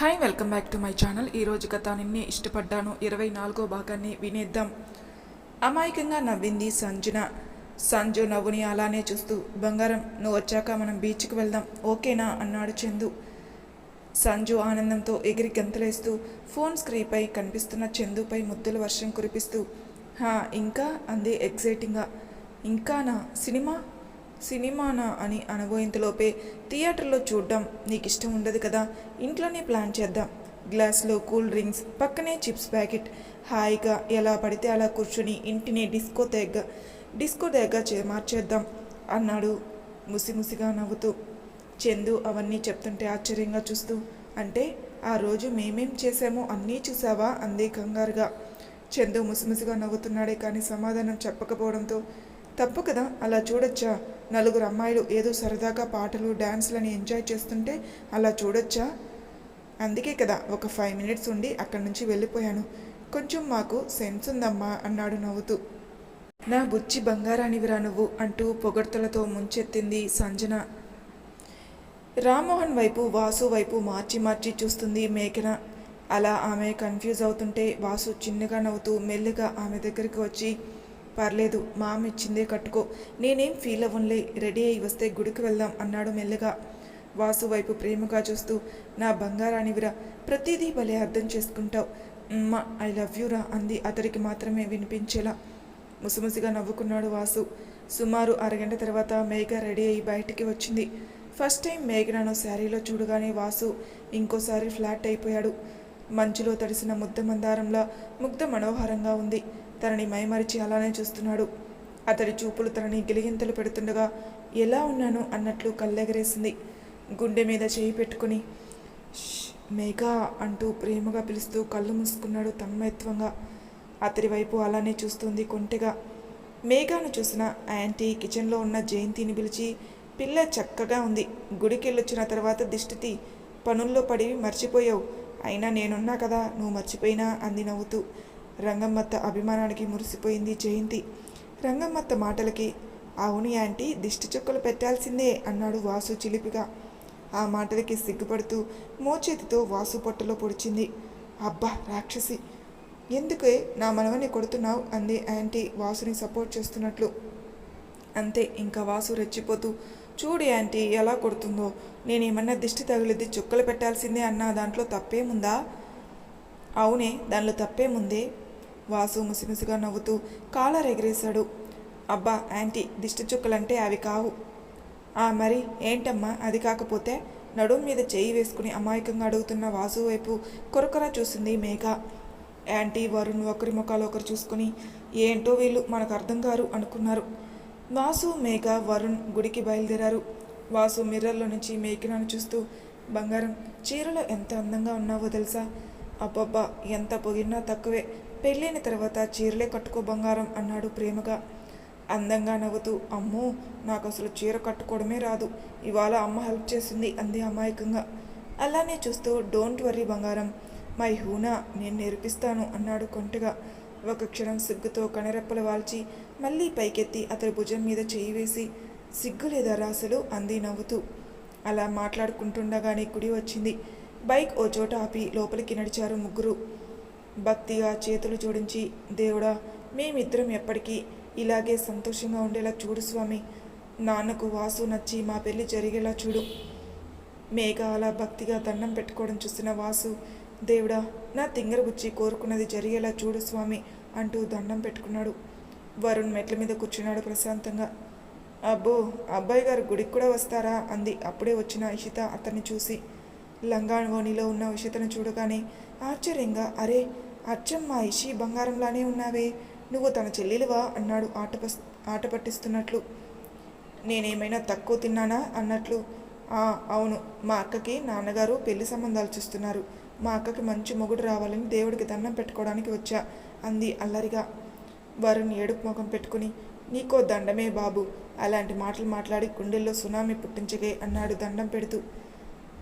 Hi welcome back to my channel. ఈరోజు కథ నిన్నే ఇష్టపడ్డాను. ఇరవై నాలుగో భాగాన్ని వినేద్దాం. అమాయకంగా నవ్వింది సంజన. సంజు నవ్వుని అలానే చూస్తూ బంగారం నువ్వు వచ్చాక మనం బీచ్కి వెళ్దాం. ఓకేనా? అన్నాడు చందు. సంజు ఆనందంతో ఎగిరి గంతలేస్తూ ఫోన్ స్క్రీన్పై కనిపిస్తున్న చందుపై ముద్దుల వర్షం కురిపిస్తూ హా ఇంకా? అంది ఎగ్జైటింగ్గా ఇంకానా? సినిమా? సినిమానా అని అనబోయేంతలోపే థియేటర్లో చూడడం నీకు ఇష్టం ఉండదు కదా. ఇంట్లోనే ప్లాన్ చేద్దాం. గ్లాస్లో కూల్ డ్రింక్స్ పక్కనే చిప్స్ ప్యాకెట్. హాయిగా ఎలా పడితే అలా కూర్చుని ఇంటిని డిస్కో తెగ డిస్కో తెగ చే మార్చేద్దాం అన్నాడు ముసిముసిగా నవ్వుతూ. చందు అవన్నీ చెప్తుంటే ఆశ్చర్యంగా చూస్తూ అంటే ఆ రోజు మేమేం చేశామో అన్నీ చూసావా? అంది కంగారుగా. చందు ముసిముసిగా నవ్వుతున్నాడే కానీ సమాధానం చెప్పకపోవడంతో తప్పు కదా? అలా చూడొచ్చా? నలుగురు అమ్మాయిలు ఏదో సరదాగా పాటలు డ్యాన్స్లని ఎంజాయ్ చేస్తుంటే అలా చూడొచ్చా? అందుకే కదా ఒక ఫైవ్ మినిట్స్ ఉండి అక్కడి నుంచి వెళ్ళిపోయాను. కొంచెం మాకు సెన్స్ ఉందమ్మా అన్నాడు నవ్వుతూ. నా బుచ్చి బంగారానివిరా నువ్వు అంటూ పొగడ్తలతో ముంచెత్తింది సంజన. రామ్మోహన్ వైపు వాసు వైపు మార్చి మార్చి చూస్తుంది మేఘన. అలా ఆమె కన్ఫ్యూజ్ అవుతుంటే వాసు చిన్నగా నవ్వుతూ మెల్లిగా ఆమె దగ్గరికి వచ్చి పర్లేదు మా అమ్మ ఇచ్చిందే కట్టుకో. నేనేం ఫీల్ అవ్వనులే రెడీ అయి వస్తే గుడికి వెళ్దాం అన్నాడు మెల్లగా. వాసు వైపు ప్రేమగా చూస్తూ నా బంగారానివిరా ప్రతిదీ భలే అర్థం చేసుకుంటావు. అమ్మ ఐ లవ్ యూరా అంది అతడికి మాత్రమే వినిపించేలా. ముసిముసిగా నవ్వుకున్నాడు వాసు. సుమారు అరగంట తర్వాత మేఘ రెడీ అయి బయటికి వచ్చింది. ఫస్ట్ టైం మేఘనను శారీలో చూడగానే వాసు ఇంకోసారి ఫ్లాట్ అయిపోయాడు. మంచులో తడిసిన ముద్ద మందారంలా ముగ్ధ మనోహరంగా ఉంది. తనని మైమరిచి అలానే చూస్తున్నాడు. అతడి చూపులు తనని గిలిగింతలు పెడుతుండగా ఎలా ఉన్నాను? అన్నట్లు కళ్ళెగరేసింది. గుండె మీద చేయి పెట్టుకుని మేఘా అంటూ ప్రేమగా పిలుస్తూ కళ్ళు మూసుకున్నాడు తన్మయత్వంగా. అతడి వైపు అలానే చూస్తుంది కొంటెగా. మేఘాను చూసిన యాంటీ కిచెన్లో ఉన్న జయంతిని పిలిచి పిల్ల చక్కగా ఉంది. గుడికెళ్ళొచ్చిన తర్వాత దిష్టితి పనుల్లో పడి మర్చిపోయావు. అయినా నేనున్నా కదా నువ్వు మర్చిపోయినా అంది నవ్వుతూ. రంగమ్మత్త అభిమానానికి మురిసిపోయింది జయంతి. రంగమ్మత్త మాటలకి అవును యాంటీ దిష్టి చుక్కలు పెట్టాల్సిందే అన్నాడు వాసు చిలిపిగా. ఆ మాటలకి సిగ్గుపడుతూ మోచేతితో వాసు పొట్టలో పొడిచింది. అబ్బా రాక్షసి ఎందుకే నా మనవని కొడుతున్నావు? అంది యాంటీ వాసుని సపోర్ట్ చేస్తున్నట్లు. అంతే ఇంకా వాసు రెచ్చిపోతూ చూడు యాంటీ ఎలా కొడుతుందో నేనేమన్నా దిష్టి తగిలిద్ది చుక్కలు పెట్టాల్సిందే అన్న దాంట్లో తప్పేముందా? అవునే దానిలో తప్పేముందే వాసు ముసిముసిగా నవ్వుతూ కాలర్ ఎగిరేశాడు అబ్బా యాంటీ దిష్టి చుక్కలంటే అవి కావు. ఆ మరి ఏంటమ్మా? అది కాకపోతే నడుం మీద చేయి వేసుకుని అమాయకంగా అడుగుతున్న వాసు వైపు కొరకొర చూసింది మేఘ. యాంటీ వరుణ్ ఒకరి ముఖాలు ఒకరు చూసుకుని ఏంటో వీళ్ళు మనకు అర్థం కారు అనుకున్నారు. వాసు మేఘ వరుణ్ గుడికి బయలుదేరారు. వాసు మిర్రర్లో నుంచి మేఘనాను చూస్తూ బంగారం చీరలో ఎంత అందంగా ఉన్నావో తెలుసా? అబ్బబ్బా ఎంత పొగిడినా తక్కువే. పెళ్ళైన తర్వాత చీరలే కట్టుకో బంగారం అన్నాడు ప్రేమగా. అందంగా నవ్వుతూ అమ్మో నాకు అసలు చీర కట్టుకోవడమే రాదు. ఇవాళ అమ్మ హెల్ప్ చేసింది అంది అమాయకంగా. అలానే చూస్తూ డోంట్ వర్రీ బంగారం. మై హూనా నేను నేర్పిస్తాను అన్నాడు కొంటగా. ఒక క్షణం సిగ్గుతో కనరెప్పలు వాల్చి మళ్ళీ పైకెత్తి అతడి భుజం మీద చేయి వేసి సిగ్గు లేదా రాసలు? అంది నవ్వుతూ. అలా మాట్లాడుకుంటుండగానే గుడి వచ్చింది. బైక్ ఓ చోట ఆపి లోపలికి నడిచారు ముగ్గురు. భక్తిగా చేతులు జోడించి దేవుడా మేమిద్దరం ఎప్పటికీ ఇలాగే సంతోషంగా ఉండేలా చూడు స్వామి. నాన్నకు వాసు నచ్చి మా పెళ్ళి జరిగేలా చూడు. మేఘ అలా భక్తిగా దండం పెట్టుకోవడం చూసిన వాసు దేవుడా నా తింగరగుచ్చి కోరుకున్నది జరిగేలా చూడు స్వామి అంటూ దండం పెట్టుకున్నాడు. వరుణ్ మెట్ల మీద కూర్చున్నాడు ప్రశాంతంగా. అబ్బో అబ్బాయి గారు గుడికి కూడా వస్తారా? అంది. అప్పుడే వచ్చిన ఇషిత అతన్ని చూసి. లంగాణిలో ఉన్న ఇషితను చూడగానే ఆశ్చర్యంగా అరే అచ్చం మా ఇషి బంగారంలానే ఉన్నావే. నువ్వు తన చెల్లెలువా? అన్నాడు ఆట ఆట పట్టిస్తున్నట్లు. నేనేమైనా తక్కువ తిన్నానా? అన్నట్లు. "ఆ, అవును. మా అక్కకి నాన్నగారు పెళ్ళి సంబంధాలు చూస్తున్నారు. మా అక్కకి మంచి మొగుడు రావాలని దేవుడికి దండం పెట్టుకోవడానికి వచ్చా అంది అల్లరిగా. వరుణ్ ఏడుపు ముఖం పెట్టుకుని నీకో దండమే బాబు. అలాంటి మాటలు మాట్లాడి గుండెల్లో సునామీ పుట్టించగే అన్నాడు దండం పెడుతూ.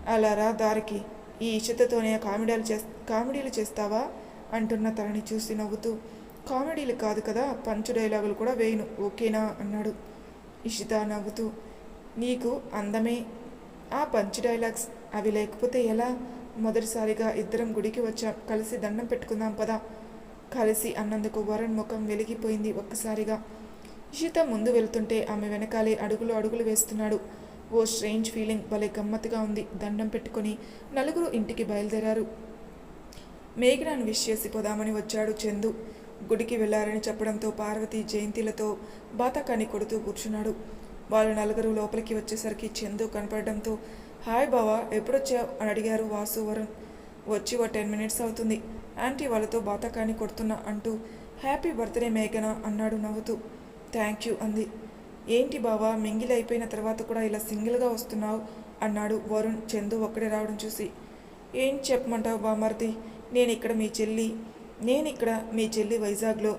అలా రా దారికి. ఈ ఇషతతోనే కామెడీలు చేస్ కామెడీలు చేస్తావా? అంటున్న తనని చూసి నవ్వుతూ కామెడీలు కాదు కదా పంచు డైలాగులు కూడా వేయను ఓకేనా? అన్నాడు. ఇషిత నవ్వుతూ నీకు అందమే. ఆ పంచ్ డైలాగ్స్ అవి లేకపోతే ఎలా? మొదటిసారిగా ఇద్దరం గుడికి వచ్చాం. కలిసి దండం పెట్టుకుందాం పదా. కలిసి అన్నందుకు వరుణ్ ముఖం వెలిగిపోయింది ఒక్కసారిగా. ఇషిత ముందు వెళ్తుంటే ఆమె వెనకాలే అడుగులు అడుగులు వేస్తున్నాడు. ఓ స్ట్రేంజ్ ఫీలింగ్ భలే గమ్మత్తుగా ఉంది. దండం పెట్టుకొని నలుగురు ఇంటికి బయలుదేరారు. మేఘనాను విష్ చేసి పోదామని వచ్చాడు చందు. గుడికి వెళ్ళారని చెప్పడంతో పార్వతి జయంతిలతో బాతకాన్ని కొడుతూ కూర్చున్నాడు. వాళ్ళు నలుగురు లోపలికి వచ్చేసరికి చందు కనపడడంతో హాయ్ బావా ఎప్పుడొచ్చావు? అని అడిగారు వాసు వరుణ్. వచ్చి ఓ టెన్ మినిట్స్ అవుతుంది. ఆంటీ వాళ్ళతో బాతకాన్ని కొడుతున్నా అంటూ హ్యాపీ బర్త్డే మేఘన అన్నాడు నవ్వుతూ. థ్యాంక్ యూ అంది. ఏంటి బావా మింగిలి అయిపోయిన తర్వాత కూడా ఇలా సింగిల్గా వస్తున్నావు? అన్నాడు వరుణ్ చందు ఒక్కడే రావడం చూసి. ఏం చెప్పమంటావు బామర్ది? నేను ఇక్కడ మీ చెల్లి నేను ఇక్కడ మీ చెల్లి వైజాగ్లో.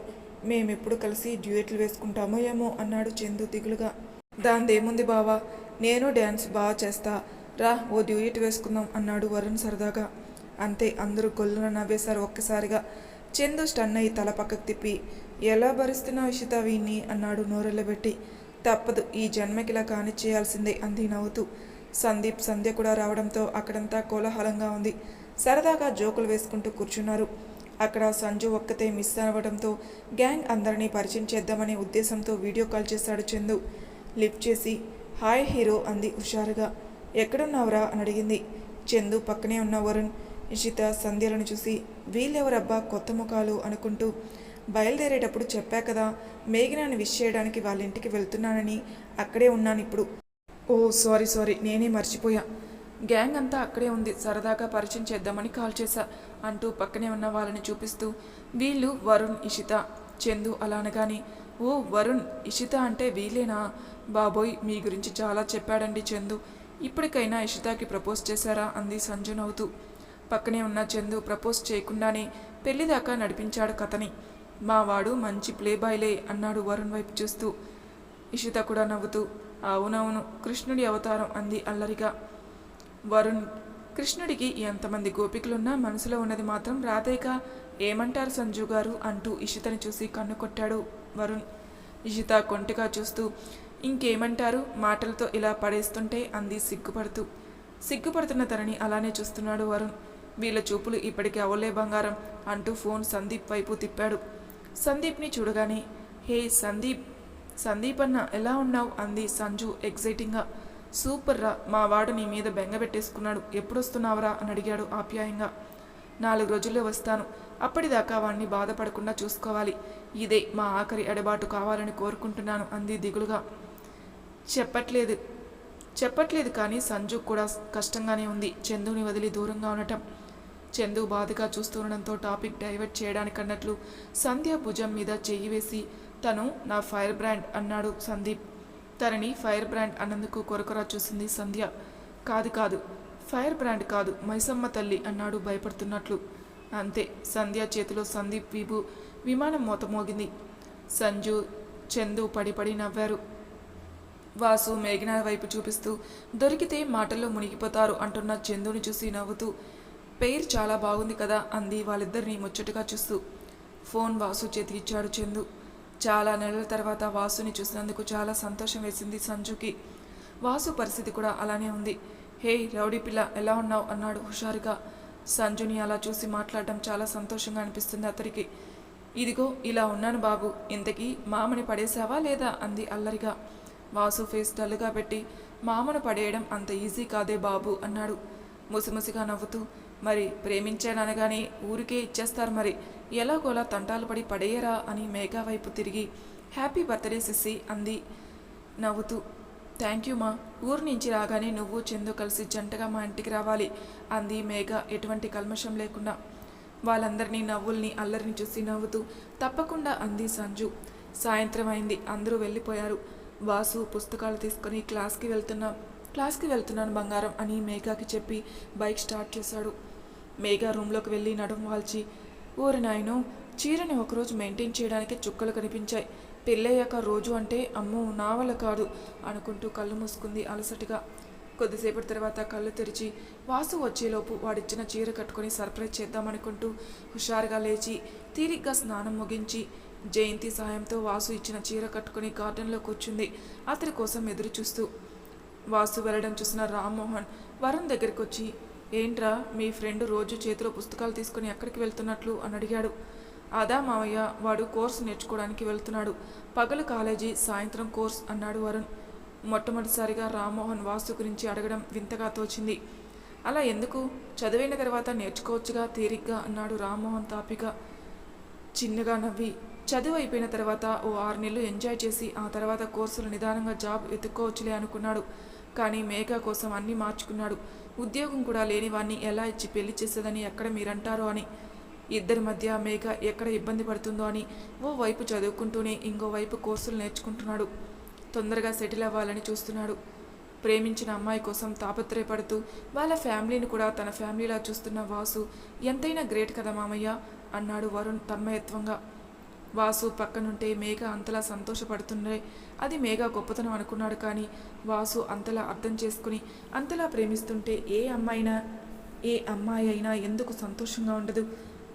మేమెప్పుడు కలిసి డ్యూయట్లు వేసుకుంటామో ఏమో అన్నాడు చందు దిగులుగా. దాందేముంది బావా నేను డ్యాన్స్ బాగా చేస్తా. రా ఓ డ్యూయట్ వేసుకుందాం అన్నాడు వరుణ్ సరదాగా. అంతే అందరూ గొల్లున నవ్వేశారు ఒక్కసారిగా. చందు స్టన్ అయి తల పక్కకు తిప్పి ఎలా భరిస్తున్నావు ఇషిత వీణ్ణి? అన్నాడు నోరెళ్ళబెట్టి తప్పదు ఈ జన్మకిలా కాని చేయాల్సిందే అంది నవ్వుతూ. సందీప్ సంధ్య కూడా రావడంతో అక్కడంతా కోలాహలంగా ఉంది. సరదాగా జోకులు వేసుకుంటూ కూర్చున్నారు. అక్కడ సంజు ఒక్కతే మిస్ అవ్వడంతో గ్యాంగ్ అందరినీ పరిచయం చేద్దామనే ఉద్దేశంతో వీడియో కాల్ చేశాడు చందు. లిఫ్ట్ చేసి హాయ్ హీరో అంది హుషారుగా. ఎక్కడున్నావురా? అని అడిగింది. చందు పక్కనే ఉన్న వరుణ్ ఇషిత సంధ్యలను చూసి వీళ్ళెవరబ్బా కొత్త ముఖాలు? అనుకుంటూ బయలుదేరేటప్పుడు చెప్పా కదా మేఘనాన్ని విష్ చేయడానికి వాళ్ళ ఇంటికి వెళ్తున్నానని అక్కడే ఉన్నాను ఇప్పుడు ఓ సారీ సారీ నేనే మర్చిపోయా. గ్యాంగ్ అంతా అక్కడే ఉంది. సరదాగా పరిచయం చేద్దామని కాల్ చేశా. అంటూ పక్కనే ఉన్న వాళ్ళని చూపిస్తూ వీళ్ళు వరుణ్ ఇషిత చందు అలా అనగాని ఓ వరుణ్ ఇషిత అంటే వీలేనా బాబోయ్ మీ గురించి చాలా చెప్పాడండి చందు. ఇప్పటికైనా ఇషితాకి ప్రపోజ్ చేశారా? అంది సంజు నవ్వుతూ పక్కనే ఉన్న చందు ప్రపోజ్ చేయకుండానే పెళ్ళిదాకా నడిపించాడు కథని. మావాడు మంచి ప్లే బాయ్లే అన్నాడు వరుణ్ వైపు చూస్తూ. ఇషిత కూడా నవ్వుతూ అవునవును కృష్ణుడి అవతారం అంది అల్లరిగా. వరుణ్ కృష్ణుడికి ఎంతమంది గోపికలున్నా మనసులో ఉన్నది మాత్రం రాధేగా ఏమంటారు సంజు గారు? అంటూ ఇషితని చూసి కన్ను కొట్టాడు వరుణ్. ఇషిత కొంటిగా చూస్తూ ఇంకేమంటారు? మాటలతో ఇలా పడేస్తుంటే అంది సిగ్గుపడుతూ. సిగ్గుపడుతున్న తనని అలానే చూస్తున్నాడు వరుణ్. వీళ్ళ చూపులు ఇప్పటికి అవలే బంగారం అంటూ ఫోన్ సందీప్ వైపు తిప్పాడు. సందీప్ని చూడగానే హే సందీప్ సందీప్ అన్న ఎలా ఉన్నావు? అంది సంజు ఎగ్జైటింగ్గా సూపర్ రా మా వాడు నీ మీద బెంగ పెట్టేసుకున్నాడు. ఎప్పుడు వస్తున్నావురా అని అడిగాడు ఆప్యాయంగా. నాలుగు రోజుల్లో వస్తాను. అప్పటిదాకా వాణ్ణి బాధపడకుండా చూసుకోవాలి. ఇదే మా ఆఖరి ఎడబాటు కావాలని కోరుకుంటున్నాను అంది దిగులుగా. చెప్పట్లేదు. చెప్పట్లేదు కానీ సంజు కూడా కష్టంగానే ఉంది. చందుని వదిలి దూరంగా ఉండటం. చందు బాధగా చూస్తుండడంతో టాపిక్ డైవర్ట్ చేయడానికన్నట్లు సంధ్య భుజం మీద చెయ్యి వేసి తను నా ఫైర్ బ్రాండ్ అన్నాడు సందీప్. తనని ఫైర్ బ్రాండ్ అన్నందుకు కొరకొర చూసింది సంధ్య. కాదు కాదు. ఫైర్ బ్రాండ్ కాదు మైసమ్మ తల్లి అన్నాడు భయపడుతున్నట్లు. అంతే సంధ్య చేతిలో సందీప్ వీబు విమానం మోతమోగింది. సంజు చందు పడిపడి నవ్వారు. వాసు మేఘన వైపు చూపిస్తూ దొరికితే మాటల్లో మునిగిపోతారు అంటున్న చందుని చూసి నవ్వుతూ పేరు చాలా బాగుంది కదా అంది వాళ్ళిద్దరిని ముచ్చటగా చూస్తూ. ఫోన్ వాసు చేతికిచ్చాడు చందు. చాలా నెలల తర్వాత వాసుని చూసినందుకు చాలా సంతోషం వేసింది సంజుకి. వాసు పరిస్థితి కూడా అలానే ఉంది. హే రౌడీ పిల్ల ఎలా ఉన్నావు? అన్నాడు హుషారుగా. సంజుని అలా చూసి మాట్లాడడం చాలా సంతోషంగా అనిపిస్తుంది అతడికి ఇదిగో ఇలా ఉన్నాను బాబు. ఇంతకీ మామని పడేశావా లేదా? అంది అల్లరిగా. వాసు ఫేస్ డల్గా పెట్టి మామను పడేయడం అంత ఈజీ కాదే బాబు అన్నాడు. ముసిముసిగా నవ్వుతూ మరి ప్రేమించాననగానే ఊరికే ఇచ్చేస్తారు మరి. ఎలాగోలా తంటాలు పడి పడేయరా అని మేఘా వైపు తిరిగి హ్యాపీ బర్త్డే సిస్సి అంది నవ్వుతూ. థ్యాంక్ యూ మా ఊరు నుంచి రాగానే నువ్వు చందు కలిసి జంటగా మా ఇంటికి రావాలి అంది మేఘ ఎటువంటి కల్మషం లేకుండా. వాళ్ళందరినీ నవ్వుల్ని అల్లరిని చూసి నవ్వుతూ తప్పకుండా అంది సంజు. సాయంత్రం అయింది అందరూ వెళ్ళిపోయారు. వాసు పుస్తకాలు తీసుకొని క్లాస్కి వెళ్తున్నాం క్లాస్కి వెళ్తున్నాను బంగారం అని మేఘాకి చెప్పి బైక్ స్టార్ట్ చేశాడు. మేఘా రూమ్లోకి వెళ్ళి నడుము వాల్చి ఓరి నాయను చీరని ఒకరోజు మెయింటైన్ చేయడానికి చుక్కలు కనిపించాయి. పెళ్ళయ్యాక రోజు అంటే అమ్మో నా వల్ల కాదు అనుకుంటూ కళ్ళు మూసుకుంది అలసటగా. కొద్దిసేపటి తర్వాత కళ్ళు తెరిచి వాసు వచ్చేలోపు వాడిచ్చిన చీర కట్టుకొని సర్ప్రైజ్ చేద్దామనుకుంటూ హుషారుగా లేచి తీరిగ్గా స్నానం ముగించి జయంతి సాయంతో వాసు ఇచ్చిన చీర కట్టుకొని గార్డెన్లో కూర్చుంది అతని కోసం ఎదురు చూస్తూ వాసు వెళ్ళడం చూసిన రామ్మోహన్ వరుణ్ దగ్గరికి వచ్చి ఏంట్రా మీ ఫ్రెండ్ రోజు చేతిలో పుస్తకాలు తీసుకుని ఎక్కడికి వెళ్తున్నట్లు అని అడిగాడు. అదా మావయ్య వాడు కోర్సు నేర్చుకోవడానికి వెళ్తున్నాడు. పగలు కాలేజీ సాయంత్రం కోర్స్ అన్నాడు వరుణ్. మొట్టమొదటిసారిగా రామ్మోహన్ వాస్తు గురించి అడగడం వింతగా తోచింది. అలా ఎందుకు? చదివిన తర్వాత నేర్చుకోవచ్చుగా తీరిగ్గా అన్నాడు రామ్మోహన్ తాపిగా. చిన్నగా నవ్వి. చదువు అయిపోయిన తర్వాత ఓ ఆరు నెలలు ఎంజాయ్ చేసి ఆ తర్వాత కోర్సులు నిదానంగా జాబ్ వెతుక్కోవచ్చులే అనుకున్నాడు. కానీ మేఘా కోసం అన్నీ మార్చుకున్నాడు. ఉద్యోగం కూడా లేని ఎలా ఇచ్చి పెళ్ళి చేసేదని ఎక్కడ మీరంటారో అని. ఇద్దరి మధ్య మేఘ ఎక్కడ ఇబ్బంది పడుతుందో అని ఓ వైపు చదువుకుంటూనే ఇంకో వైపు కోర్సులు నేర్చుకుంటున్నాడు. తొందరగా సెటిల్ అవ్వాలని చూస్తున్నాడు. ప్రేమించిన అమ్మాయి కోసం తాపత్రయపడుతూ వాళ్ళ ఫ్యామిలీని కూడా తన ఫ్యామిలీలా చూస్తున్న వాసు ఎంతైనా గ్రేట్ కదా మామయ్య అన్నాడు వరుణ్ తన్మయత్వంగా. వాసు పక్కనుంటే మేఘ అంతలా సంతోషపడుతుండే. అది మేఘ గొప్పతనం అనుకున్నాడు కానీ వాసు అంతలా అర్థం చేసుకుని అంతలా ప్రేమిస్తుంటే ఏ అమ్మాయినా ఏ అమ్మాయి అయినా ఎందుకు సంతోషంగా ఉండదు?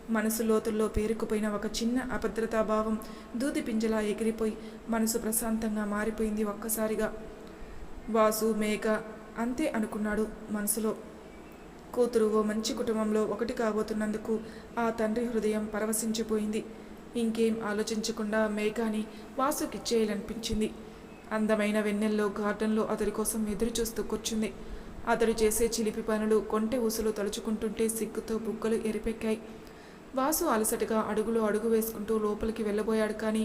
మనసు లోతుల్లో పేరుకుపోయిన ఒక చిన్న అభద్రతా భావం దూది పింజలా ఎగిరిపోయి మనసు ప్రశాంతంగా మారిపోయింది ఒక్కసారిగా. వాసు మేఘ అంతే అనుకున్నాడు మనసులో. కూతురు ఓ మంచి కుటుంబంలో ఒకటి కాబోతున్నందుకు ఆ తండ్రి హృదయం పరవశించిపోయింది. ఇంకేం ఆలోచించకుండా మేఘాని వాసుకిచ్చేయాలనిపించింది అందమైన వెన్నెల్లో గార్డెన్లో అతడి కోసం ఎదురు చూస్తూ కూర్చుంది. అతడు చేసే చిలిపి పనులు కొంటె ఊసులు తలుచుకుంటుంటే సిగ్గుతో బుగ్గలు ఎరిపెక్కాయి. వాసు అలసటగా అడుగులో అడుగు వేసుకుంటూ లోపలికి వెళ్ళబోయాడు కానీ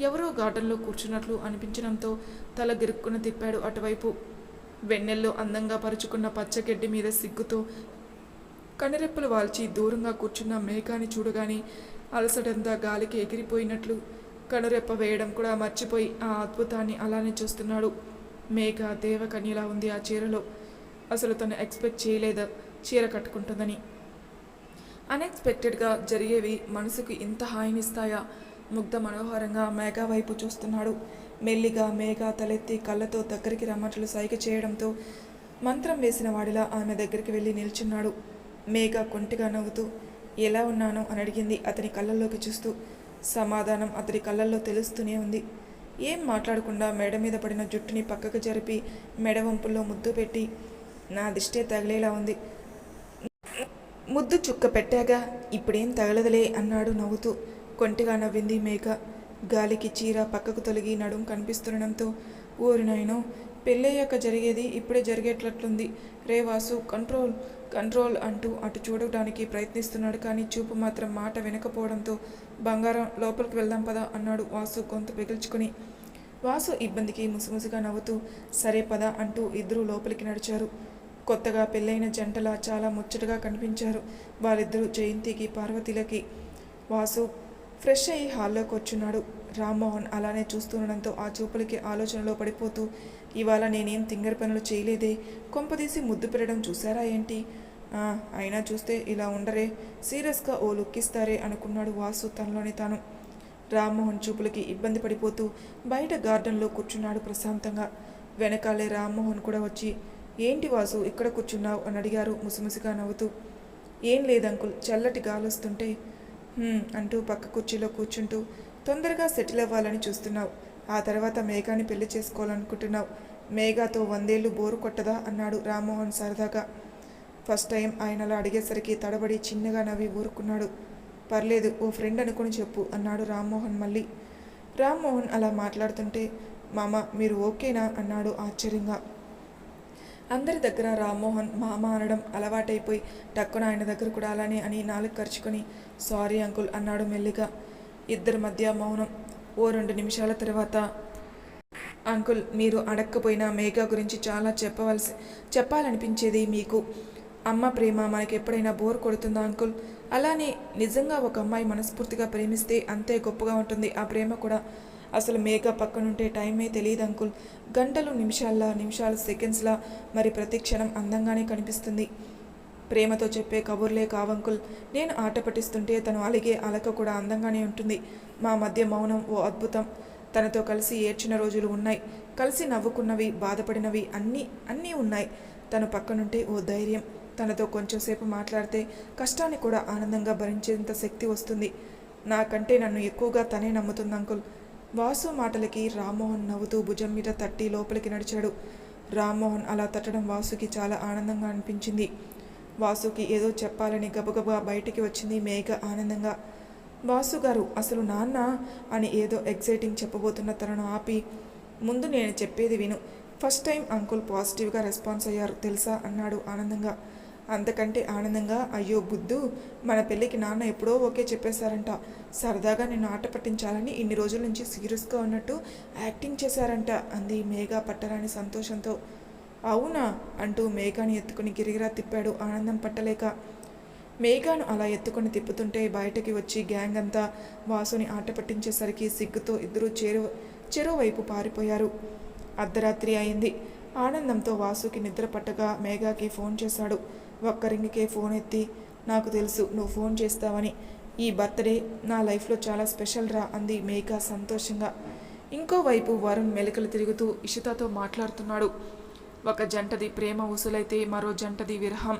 ఎవరో గార్డెన్లో కూర్చున్నట్లు అనిపించడంతో తల గిరుక్కున తిప్పాడు అటువైపు. వెన్నెల్లో అందంగా పరుచుకున్న పచ్చగడ్డి మీద సిగ్గుతో కనురెప్పలు వాల్చి దూరంగా కూర్చున్న మేఘాని చూడగానే అలసటంతా గాలికి ఎగిరిపోయినట్లు కనురెప్ప వేయడం కూడా మర్చిపోయి ఆ అద్భుతాన్ని అలానే చూస్తున్నాడు. మేఘ దేవకన్యలా ఉంది ఆ చీరలో. అసలు తను ఎక్స్పెక్ట్ చేయలేదు చీర కట్టుకుంటుందని. అన్ఎక్స్పెక్టెడ్గా జరిగేవి మనసుకు ఇంత హాయినిస్తాయా? ముగ్ధ మనోహరంగా మేఘా వైపు చూస్తున్నాడు. మెల్లిగా మేఘ తలెత్తి కళ్ళతో దగ్గరికి రమ్మట్లు సైగ చేయడంతో మంత్రం వేసిన వాడిలా ఆమె దగ్గరికి వెళ్ళి నిల్చున్నాడు. మేఘ కొంటిగా నవ్వుతూ ఎలా ఉన్నాను అని అడిగింది అతని కళ్ళల్లోకి చూస్తూ. సమాధానం అతని కళ్ళల్లో తెలుస్తూనే ఉంది. ఏం మాట్లాడకుండా మెడ మీద పడిన జుట్టుని పక్కకు జరిపి మెడ వంపుల్లో ముద్దు పెట్టి నా దిష్టే తగిలేలా ఉంది. ముద్దు చుక్క పెట్టాగా ఇప్పుడేం తగలదులే అన్నాడు నవ్వుతూ. కొంటిగా నవ్వింది మేఘ. గాలికి చీర పక్కకు తొలగి నడుం కనిపిస్తుండడంతో ఊరి పెళ్ళయ్యాక జరిగేది ఇప్పుడే జరిగేటట్లుంది రే వాసు కంట్రోల్ కంట్రోల్ అంటూ అటు చూడటానికి ప్రయత్నిస్తున్నాడు కానీ చూపు మాత్రం మాట వినకపోవడంతో బంగారం లోపలికి వెళ్దాం పదా అన్నాడు వాసు గొంతు పిగిల్చుకుని. వాసు ఇబ్బందికి ముసిముసిగా నవ్వుతూ సరే పద అంటూ ఇద్దరూ లోపలికి నడిచారు. కొత్తగా పెళ్ళైన జంటలా చాలా ముచ్చటగా కనిపించారు వాళ్ళిద్దరూ జయంతికి పార్వతీలకి. వాసు ఫ్రెష్ అయ్యి హాల్లోకి వచ్చున్నాడు రామ్మోహన్ అలానే చూస్తుండడంతో ఆ చూపులకి ఆలోచనలో పడిపోతూ ఇవాళ నేనేం తింగర పనులు చేయలేదే? కొంపదీసి ముద్దు పెట్టడం చూసారా ఏంటి? అయినా చూస్తే ఇలా ఉండరే సీరియస్గా ఓ లుక్కిస్తారే అనుకున్నాడు వాసు తనలోనే తాను. రామ్మోహన్ చూపులకి ఇబ్బంది పడిపోతూ బయట గార్డెన్లో కూర్చున్నాడు ప్రశాంతంగా. వెనకాలే రామ్మోహన్ కూడా వచ్చి ఏంటి వాసు ఇక్కడ కూర్చున్నావు? అని అడిగారు ముసిముసిగా నవ్వుతూ. ఏం లేదు అంకుల్ చల్లటి గాలొస్తుంటే అంటూ పక్క కుర్చీలో కూర్చుంటూ తొందరగా సెటిల్ అవ్వాలని చూస్తున్నావు. ఆ తర్వాత మేఘాని పెళ్ళి చేసుకోవాలనుకుంటున్నావు. మేఘాతో వందేళ్ళు బోరు కొట్టదా? అన్నాడు రామ్మోహన్ సరదాగా. ఫస్ట్ టైం ఆయన అలా అడిగేసరికి తడబడి చిన్నగా నవ్వి ఊరుకున్నాడు. పర్లేదు ఓ ఫ్రెండ్ అనుకుని చెప్పు అన్నాడు రామ్మోహన్ మళ్ళీ. రామ్మోహన్ అలా మాట్లాడుతుంటే మామ మీరు ఓకేనా? అన్నాడు ఆశ్చర్యంగా. అందరి దగ్గర రామ్మోహన్ మామ అనడం అలవాటైపోయి టక్కున ఆయన దగ్గర కూడా అలానే అని నాలుగు ఖర్చుకొని సారీ అంకుల్ అన్నాడు మెల్లిగా. ఇద్దరి మధ్య మౌనం. ఓ రెండు నిమిషాల తర్వాత అంకుల్ మీరు అడక్కపోయినా మేఘా గురించి చాలా చెప్పవలసి చెప్పాలనిపించేది మీకు. అమ్మ ప్రేమ మనకి ఎప్పుడైనా బోర్ కొడుతుందా అంకుల్? అలానే నిజంగా ఒక అమ్మాయి మనస్ఫూర్తిగా ప్రేమిస్తే అంతే గొప్పగా ఉంటుంది. ఆ ప్రేమ కూడా అసలు మేఘ పక్కనుంటే టైమే తెలియదు అంకుల్. గంటలు నిమిషాల్లా నిమిషాలు సెకండ్స్లా మరి ప్రతి క్షణం అందంగానే కనిపిస్తుంది. ప్రేమతో చెప్పే కబుర్లే కావంకుల్. నేను ఆట పట్టిస్తుంటే తను అలిగే అలక కూడా అందంగానే ఉంటుంది. మా మధ్య మౌనం ఓ అద్భుతం. తనతో కలిసి ఏడ్చిన రోజులు ఉన్నాయి. కలిసి నవ్వుకున్నవి బాధపడినవి అన్నీ అన్నీ ఉన్నాయి. తను పక్కనుంటే ఓ ధైర్యం. తనతో కొంచెంసేపు మాట్లాడితే కష్టాన్ని కూడా ఆనందంగా భరించేంత శక్తి వస్తుంది. నాకంటే నన్ను ఎక్కువగా తనే నమ్ముతుంది అంకుల్. వాసు మాటలకి రామ్మోహన్ నవ్వుతూ భుజం మీద తట్టి లోపలికి నడిచాడు. రామ్మోహన్ అలా తట్టడం వాసుకి చాలా ఆనందంగా అనిపించింది. వాసుకి ఏదో చెప్పాలని గబగబా బయటికి వచ్చింది మేఘ ఆనందంగా. వాసు గారు అసలు నాన్న? అని ఏదో ఎగ్జైటింగ్ చెప్పబోతున్న తనను ఆపి ముందు నేను చెప్పేది విను. ఫస్ట్ టైం అంకుల్ పాజిటివ్గా రెస్పాన్స్ అయ్యారు తెలుసా? అన్నాడు ఆనందంగా. అంతకంటే ఆనందంగా? అయ్యో బుద్ధు మన పెళ్ళికి నాన్న ఎప్పుడో ఓకే చెప్పేశారంట. సరదాగా నేను ఆట పట్టించాలని ఇన్ని రోజుల నుంచి సీరియస్గా ఉన్నట్టు యాక్టింగ్ చేశారంట అంది మేఘా పట్టరాని సంతోషంతో. అవునా? అంటూ మేఘాని ఎత్తుకుని గిరిగిరా తిప్పాడు. ఆనందం పట్టలేక మేఘాను అలా ఎత్తుకొని తిప్పుతుంటే బయటకి వచ్చి గ్యాంగ్ అంతా వాసుని ఆట పట్టించేసరికి సిగ్గుతో ఇద్దరూ చెరువు చెరోవైపు పారిపోయారు. అర్ధరాత్రి అయింది. ఆనందంతో వాసుకి నిద్ర పట్టగా మేఘాకి ఫోన్ చేశాడు. ఒక్కరింగికే ఫోన్ ఎత్తి నాకు తెలుసు నువ్వు ఫోన్ చేస్తావని. ఈ బర్త్డే నా లైఫ్లో చాలా స్పెషల్ రా అంది మేఘా సంతోషంగా. ఇంకోవైపు వరుణ్ మెలికలు తిరుగుతూ ఇషితతో మాట్లాడుతున్నాడు. ఒక జంటది ప్రేమ ఉసులైతే మరో జంటది విరహం.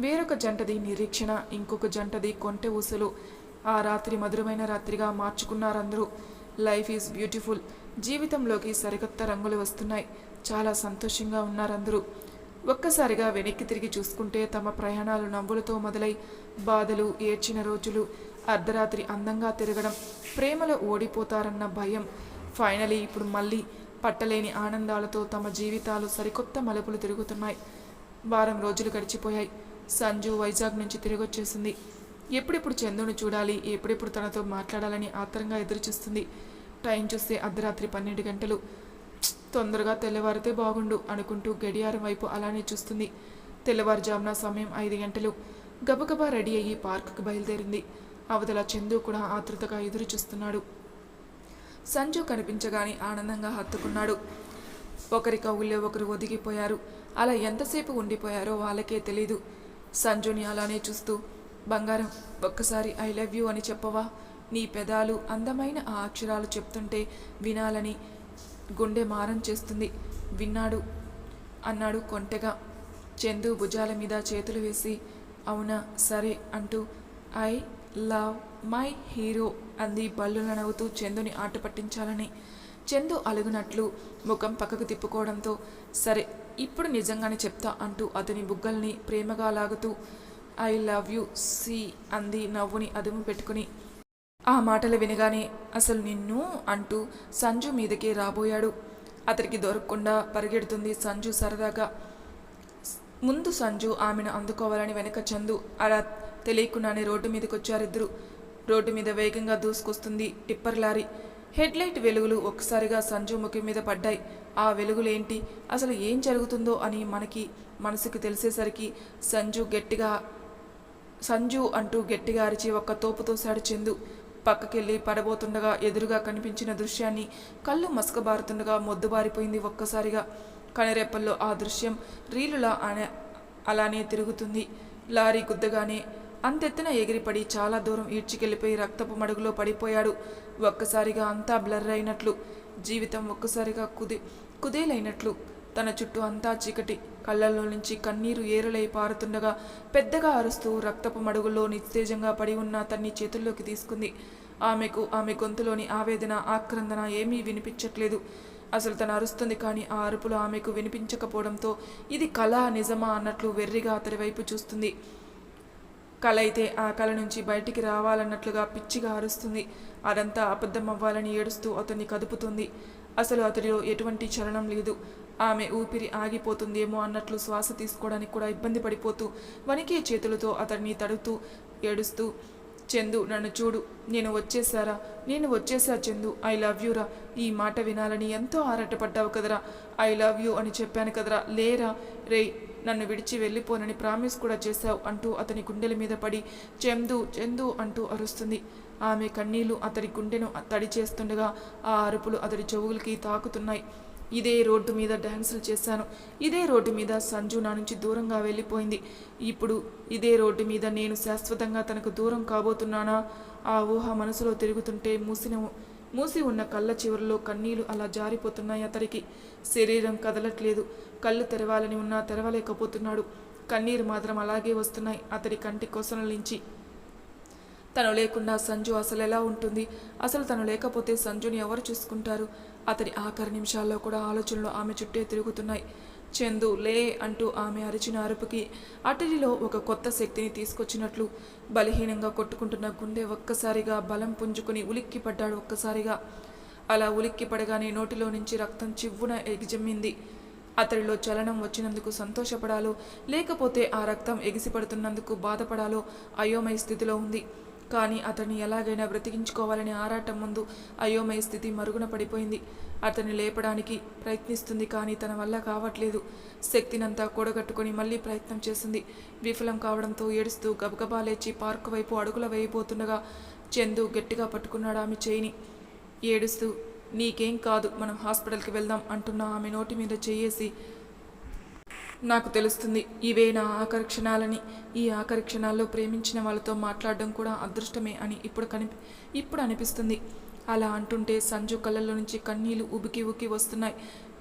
వేరొక జంటది నిరీక్షణ ఇంకొక జంటది కొంటె ఉసులు ఆ రాత్రి మధురమైన రాత్రిగా మార్చుకున్నారందరూ. Life is beautiful. జీవితంలోకి సరికొత్త రంగులు వస్తున్నాయి. చాలా సంతోషంగా ఉన్నారందరూ. ఒక్కసారిగా వెనక్కి తిరిగి చూసుకుంటే తమ ప్రయాణాలు నవ్వులతో మొదలై బాధలు ఏడ్చిన రోజులు అర్ధరాత్రి అందంగా తిరగడం ప్రేమలో ఓడిపోతారన్న భయం. ఫైనలీ ఇప్పుడు మళ్ళీ పట్టలేని ఆనందాలతో తమ జీవితాలు సరికొత్త మలుపులు తిరుగుతున్నాయి. వారం రోజులు గడిచిపోయాయి. సంజు వైజాగ్ నుంచి తిరిగొచ్చేసింది. ఎప్పుడెప్పుడు చందును చూడాలి ఎప్పుడెప్పుడు తనతో మాట్లాడాలని ఆత్రంగా ఎదురుచూస్తుంది. టైం చూస్తే అర్ధరాత్రి పన్నెండు గంటలు. తొందరగా తెల్లవారితే బాగుండు అనుకుంటూ గడియారం వైపు అలానే చూస్తుంది. తెల్లవారుజామున సమయం ఐదు గంటలు. గబగబా రెడీ అయ్యి పార్కుకు బయలుదేరింది. అవతల చందు కూడా ఆతృతగా ఎదురు చూస్తున్నాడు సంజు కనిపించగానే ఆనందంగా హత్తుకున్నాడు. ఒకరి కవుల్లో ఒకరు ఒదిగిపోయారు. అలా ఎంతసేపు ఉండిపోయారో వాళ్ళకే తెలీదు. సంజుని అలానే చూస్తూ బంగారం ఒక్కసారి ఐ లవ్ యూ అని చెప్పవా? నీ పెదాలు అందమైన ఆ అక్షరాలు చెప్తుంటే వినాలని గుండె మారం చేస్తుంది. విన్నాడు అన్నాడు కొంటెగా. చందు భుజాల మీద చేతులు వేసి అవునా సరే అంటూ ఐ లవ్ మై హీరో అంది బల్లున నవ్వుతూ చందుని ఆట పట్టించాలని. చందు అలుగునట్లు ముఖం పక్కకు తిప్పుకోవడంతో సరే ఇప్పుడు నిజంగానే చెప్తా అంటూ అతని బుగ్గల్ని ప్రేమగా లాగుతూ ఐ లవ్ యు సి అంది నవ్వుని అదుము పెట్టుకుని. ఆ మాటలు వినగానే అసలు నిన్ను అంటూ సంజు మీదకి రాబోయాడు. అతనికి దొరకకుండా పరిగెడుతుంది సంజు సరదాగా. ముందు సంజు ఆమెను అందుకోవాలని వెనక చందు అలా తెలియకుండానే రోడ్డు మీదకి వచ్చారిద్దరు రోడ్డు మీద వేగంగా దూసుకొస్తుంది టిప్పర్ లారీ. హెడ్లైట్ వెలుగులు ఒక్కసారిగా సంజు ముఖం మీద పడ్డాయి. ఆ వెలుగులేంటి? అసలు ఏం జరుగుతుందో అని మనకి మనసుకు తెలిసేసరికి సంజు గట్టిగా సంజు అంటూ గట్టిగా అరిచి ఒక్క తోపు తోశాడు చందు. పక్కకెళ్ళి పడబోతుండగా ఎదురుగా కనిపించిన దృశ్యాన్ని కళ్ళు మసకబారుతుండగా మొద్దుబారిపోయింది ఒక్కసారిగా. కనిరెప్పల్లో ఆ దృశ్యం రీలులా అనే అలానే తిరుగుతుంది. లారీ గుద్దగానే అంతెత్తున ఎగిరిపడి చాలా దూరం ఈడ్చికెళ్ళిపోయి రక్తపు మడుగులో పడిపోయాడు. ఒక్కసారిగా అంతా బ్లర్ అయినట్లు జీవితం ఒక్కసారిగా కుది కుదేలైనట్లు. తన చుట్టూ అంతా చీకటి. కళ్ళల్లో నుంచి కన్నీరు ఏరులై పారుతుండగా పెద్దగా అరుస్తూ రక్తపు మడుగుల్లో నిస్తేజంగా పడి ఉన్న తన్ని చేతుల్లోకి తీసుకుంది. ఆమెకు ఆమె గొంతులోని ఆవేదన ఆక్రందన ఏమీ వినిపించట్లేదు. అసలు తను అరుస్తుంది కానీ ఆ అరుపులు ఆమెకు వినిపించకపోవడంతో ఇది కళ నిజమా అన్నట్లు వెర్రిగా అతడి వైపు చూస్తుంది. కళ అయితే ఆ కళ నుంచి బయటికి రావాలన్నట్లుగా పిచ్చిగా అరుస్తుంది. అదంతా అబద్ధం అవ్వాలని ఏడుస్తూ అతన్ని కదుపుతుంది. అసలు అతడిలో ఎటువంటి చలనం లేదు. ఆమె ఊపిరి ఆగిపోతుందేమో అన్నట్లు శ్వాస తీసుకోవడానికి కూడా ఇబ్బంది పడిపోతూ వణికే చేతులతో అతన్ని తడుతూ ఏడుస్తూ చందు నన్ను చూడు. నేను వచ్చేసారా నేను వచ్చేసా చందు. ఐ లవ్ యూరా ఈ మాట వినాలని ఎంతో ఆరాటపడ్డావు కదరా. ఐ లవ్ యూ అని చెప్పాను కదరా. లేరా? రేయ్ నన్ను విడిచి వెళ్ళిపోనని ప్రామిస్ కూడా చేశావు అంటూ అతని గుండెల మీద పడి చందు చందు అంటూ అరుస్తుంది. ఆమె కన్నీళ్ళు అతడి గుండెను తడి చేస్తుండగా ఆ అరుపులు అతడి చెవులకి తాకుతున్నాయి. ఇదే రోడ్డు మీద డ్యాన్సులు చేశాను. ఇదే రోడ్డు మీద సంజు నా నుంచి దూరంగా వెళ్ళిపోయింది. ఇప్పుడు ఇదే రోడ్డు మీద నేను శాశ్వతంగా తనకు దూరం కాబోతున్నానా? ఆ ఊహ మనసులో తిరుగుతుంటే మూసిన మూసి ఉన్న కళ్ళ చివరిలో కన్నీళ్ళు అలా జారిపోతున్నాయి అతడికి. శరీరం కదలట్లేదు. కళ్ళు తెరవాలని ఉన్నా తెరవలేకపోతున్నాడు. కన్నీరు మాత్రం అలాగే వస్తున్నాయి. అతడి కంటి కొసల నుంచి. తను లేకుండా సంజు అసలు ఎలా ఉంటుంది? అసలు తను లేకపోతే సంజుని ఎవరు చూసుకుంటారు? అతడి ఆఖరి నిమిషాల్లో కూడా ఆలోచనలు ఆమె చుట్టే తిరుగుతున్నాయి. చందు లే అంటూ ఆమె అరిచిన అరుపుకి అటలిలో ఒక కొత్త శక్తిని తీసుకొచ్చినట్లు బలహీనంగా కొట్టుకుంటున్న గుండె ఒక్కసారిగా బలం పుంజుకుని ఉలిక్కి పడ్డాడు ఒక్కసారిగా. అలా ఉలిక్కి పడగానే నోటిలో నుంచి రక్తం చివ్వున ఎగిజమ్మింది. అతడిలో చలనం వచ్చినందుకు సంతోషపడాలో లేకపోతే ఆ రక్తం ఎగిసిపడుతున్నందుకు బాధపడాలో అయోమయ స్థితిలో ఉంది. కానీ అతన్ని ఎలాగైనా బ్రతికించుకోవాలని ఆరాటం ముందు అయోమయ స్థితి మరుగున పడిపోయింది. అతన్ని లేపడానికి ప్రయత్నిస్తుంది కానీ తన వల్ల కావట్లేదు. శక్తినంతా కూడగట్టుకొని మళ్ళీ ప్రయత్నం చేసింది. విఫలం కావడంతో ఏడుస్తూ గబగబా లేచి పార్కు వైపు అడుగుల వేయబోతుండగా చందు గట్టిగా పట్టుకున్నాడు ఆమె చేయిని. ఏడుస్తూ నీకేం కాదు మనం హాస్పిటల్కి వెళ్దాం అంటున్న ఆమె నోటి మీద చేయేసి నాకు తెలుస్తుంది ఇవే నా ఆఖరి క్షణాలని. ఈ ఆఖరి క్షణాల్లో ప్రేమించిన వాళ్ళతో మాట్లాడడం కూడా అదృష్టమే అని ఇప్పుడు కనిపి ఇప్పుడు అనిపిస్తుంది. అలా అంటుంటే సంజు కళ్ళల్లో నుంచి కన్నీళ్ళు ఉబికి ఉక్కి వస్తున్నాయి.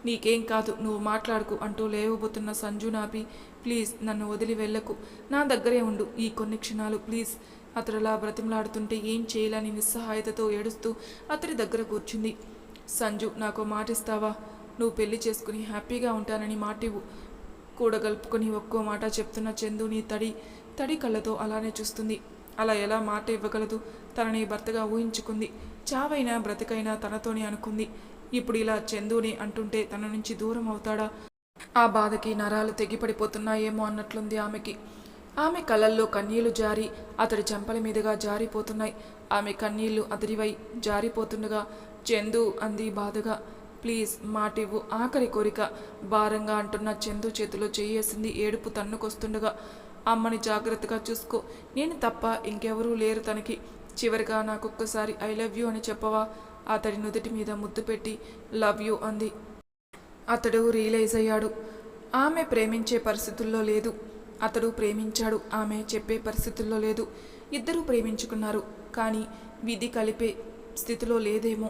నీకేం కాదు నువ్వు మాట్లాడుకు అంటూ లేవబోతున్న సంజు నాపి ప్లీజ్ నన్ను వదిలి వెళ్ళకు. నా దగ్గరే ఉండు. ఈ కొన్ని క్షణాలు ప్లీజ్. అతడులా బ్రతిమలాడుతుంటే ఏం చేయాలని నిస్సహాయతతో ఏడుస్తూ అతడి దగ్గర కూర్చుంది. సంజు నాకు మాటిస్తావా? నువ్వు పెళ్ళి చేసుకుని హ్యాపీగా ఉంటానని మాటివ్వు. కూడగలుపుకొని ఒక్కో మాట చెప్తున్న చందుని తడి తడి కళ్ళతో అలానే చూస్తుంది. అలా ఎలా మాట ఇవ్వగలదు? తనని భర్తగా ఊహించుకుంది. చావైనా బ్రతికైనా తనతోనే అనుకుంది. ఇప్పుడు ఇలా చందుని అంటుంటే తన నుంచి దూరం అవుతాడా? ఆ బాధకి నరాలు తెగిపడిపోతున్నాయేమో అన్నట్లుంది ఆమెకి. ఆమె కళ్ళల్లో కన్నీళ్ళు జారి అతడి చెంపల మీదుగా జారిపోతున్నాయి. ఆమె కన్నీళ్ళు అదిరివై జారిపోతుండగా చందు అంది బాధగా. ప్లీజ్ మాటివ్వు. ఆఖరి కోరిక భారంగా అంటున్న చందు చేతిలో చేయేసింది ఏడుపు తన్నుకొస్తుండగా అమ్మని జాగ్రత్తగా చూసుకో. నేను తప్ప ఇంకెవరూ లేరు తనకి. చివరిగా నాకొక్కసారి ఐ లవ్ యూ అని చెప్పవా? అతడి నుదుటి మీద ముద్దు పెట్టి లవ్ యూ అంది. అతడు రియలైజ్ అయ్యాడు. ఆమె ప్రేమించే పరిస్థితుల్లో లేదు. అతడు ప్రేమించాడు. ఆమె చెప్పే పరిస్థితుల్లో లేదు. ఇద్దరూ ప్రేమించుకున్నారు. కానీ విధి కలిపే స్థితిలో లేదేమో.